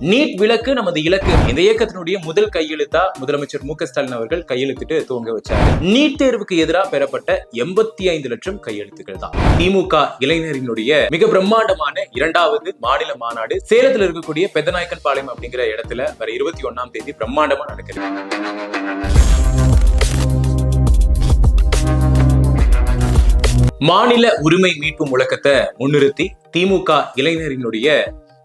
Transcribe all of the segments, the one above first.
NEET விளக்கு நமது இலக்கு. இந்த இயக்கத்தினுடைய முதல் கையெழுத்தா முதலமைச்சர் மு ஸ்டாலின் அவர்கள் கையெழுத்திட்டு துவங்க வச்சார். நீட் தேர்வுக்கு எதிராக பெறப்பட்ட எண்பத்தி ஐந்து லட்சம் கையெழுத்துக்கள் தான். திமுக இளைஞரினுடைய மிக பிரம்மாண்டமான இரண்டாவது மாநில மாநாடு. சேலத்தில் இருக்கக்கூடிய பெத்தநாயக்கன் பாளையம் அப்படிங்கிற இடத்துல வர இருபத்தி ஒண்ணாம் தேதி பிரம்மாண்டமா நடக்குது. மாநில உரிமை மீட்பு முழக்கத்தை முன்னிறுத்தி திமுக இளைஞரினுடைய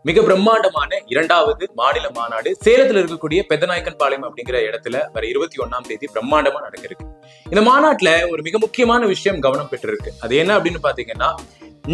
மிக பிரம்மாண்டமான இரண்டாவது மாநில மாநாடு சேலத்துல இருக்கக்கூடிய பெத்தநாயக்கன் பாளையம் அப்படிங்கிற இடத்துல வர இருபத்தி ஒண்ணாம் தேதி பிரம்மாண்டமா நடக்கிருக்கு இந்த மாநாட்டுல ஒரு மிக முக்கியமான விஷயம் கவனம் பெற்றிருக்கு. அது என்ன அப்படின்னு பாத்தீங்கன்னா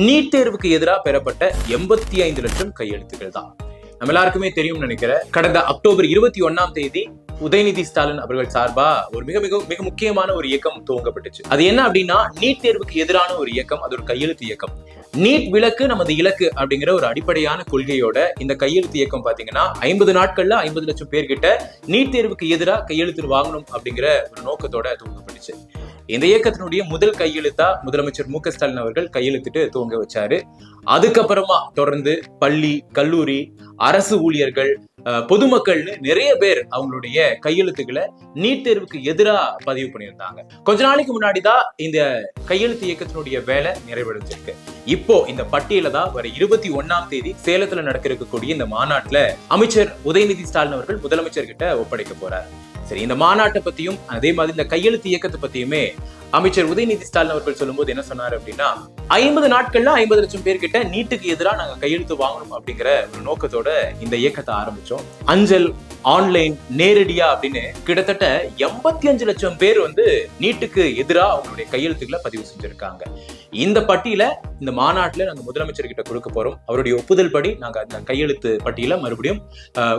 நீட் தேர்வுக்கு எதிராக பெறப்பட்ட எண்பத்தி ஐந்து லட்சம் கையெழுத்துக்கள் தான். நம்ம எல்லாருக்குமே தெரியும் நினைக்கிறேன் கடந்த அக்டோபர் இருபத்தி ஒண்ணாம் தேதி உதயநிதி ஸ்டாலின் அவர்கள் சார்பா ஒரு மிக மிக மிக முக்கியமான ஒரு இயக்கம் துவங்கப்பட்டுச்சு. அது என்ன அப்படின்னா நீட் தேர்வுக்கு எதிரான ஒரு இயக்கம் அது ஒரு கையெழுத்து இயக்கம். நீட் விலக்கு நமது இலக்கு அப்படிங்கிற ஒரு அடிப்படையான கொள்கையோட இந்த கையெழுத்து இயக்கம் பாத்தீங்கன்னா ஐம்பது நாட்கள்ல ஐம்பது லட்சம் பேர்கிட்ட நீட் தேர்வுக்கு எதிராக கையெழுத்து வாங்கணும் அப்படிங்கிற ஒரு நோக்கத்தோட துவங்கப்பட்டுச்சு. இந்த இயக்கத்தினுடைய முதல் கையெழுத்தா முதலமைச்சர் மு ஸ்டாலின் அவர்கள் கையெழுத்திட்டு துவங்க வச்சாரு. அதுக்கப்புறமா தொடர்ந்து பள்ளி கல்லூரி அரசு ஊழியர்கள் பொதுமக்கள்னு நிறைய பேர் அவங்களுடைய கையெழுத்துக்களை நீட் தேர்வுக்கு எதிரா பதிவு பண்ணியிருந்தாங்க. கொஞ்ச நாளைக்கு முன்னாடி தான் இந்த கையெழுத்து இயக்கத்தினுடைய வேலை நிறைவடைஞ்சிருக்கு. இப்போ இந்த பட்டியல தான் வர இருபத்தி ஒண்ணாம் தேதி சேலத்துல நடக்க இருக்கக்கூடிய இந்த மாநாட்டுல அமைச்சர் உதயநிதி ஸ்டாலின் அவர்கள் முதலமைச்சர் கிட்ட ஒப்படைக்க போறார். சரி இந்த மாநாட்டை பத்தியும் அதே மாதிரி இந்த கையெழுத்து இயக்கத்தை பத்தியுமே அமைச்சர் உதயநிதி ஸ்டாலின் அவர்கள் சொல்லும்போது என்ன சொன்னாரு அப்படின்னா ஐம்பது நாட்கள்ல ஐம்பது லட்சம் பேர்கிட்ட நீட்டுக்கு எதிராக நாங்க கையெழுத்து வாங்கணும் அப்படிங்கிற ஒரு நோக்கத்தோட இந்த இயக்கத்தை ஆரம்பிச்சோம். அஞ்சல் ஆன்லைன் நேரடியா அப்படின்னு கிட்டத்தட்ட எண்பத்தி அஞ்சு லட்சம் பேர் வந்து நீட்டுக்கு எதிராக அவங்களுடைய கையெழுத்துக்களை பதிவு செஞ்சிருக்காங்க. இந்த பட்டியல இந்த மாநாட்டுல நாங்கள் முதலமைச்சர் கிட்ட கொடுக்க போறோம். அவருடைய ஒப்புதல் படி நாங்க அந்த கையெழுத்து பட்டியல மறுபடியும்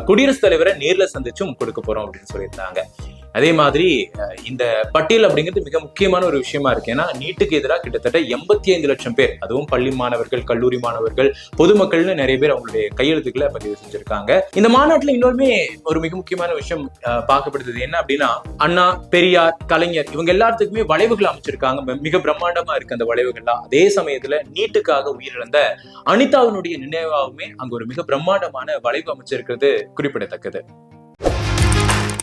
குடியரசுத் தலைவரை நேர்ல சந்திச்சும் கொடுக்க போறோம் அப்படின்னு சொல்லியிருந்தாங்க. அதே மாதிரி இந்த பட்டியல் அப்படிங்கிறது மிக முக்கியமான ஒரு விஷயமா இருக்கு. ஏன்னா நீட்டுக்கு எதிராக கிட்டத்தட்ட எண்பத்தி ஐந்து லட்சம் பேர் அதுவும் பள்ளி மாணவர்கள் கல்லூரி மாணவர்கள் பொதுமக்கள்னு நிறைய பேர் அவங்களுடைய கையெழுத்துக்களை பதிவு செஞ்சிருக்காங்க. இந்த மாநாட்டுல இன்னொருமே ஒரு மிக முக்கியமான விஷயம் அஹ், பார்க்கப்படுது. என்ன அப்படின்னா அண்ணா பெரியார் கலைஞர் இவங்க எல்லாத்துக்குமே வளைவுகள் அமைச்சிருக்காங்க. மிக பிரம்மாண்டமா இருக்கு அந்த வளைவுகள்லாம். அதே சமயத்துல நீட்டுக்காக உயிரிழந்த அனிதாவினுடைய நினைவாகவுமே அங்க ஒரு மிக பிரம்மாண்டமான வளைவு அமைச்சிருக்கிறது குறிப்பிடத்தக்கது.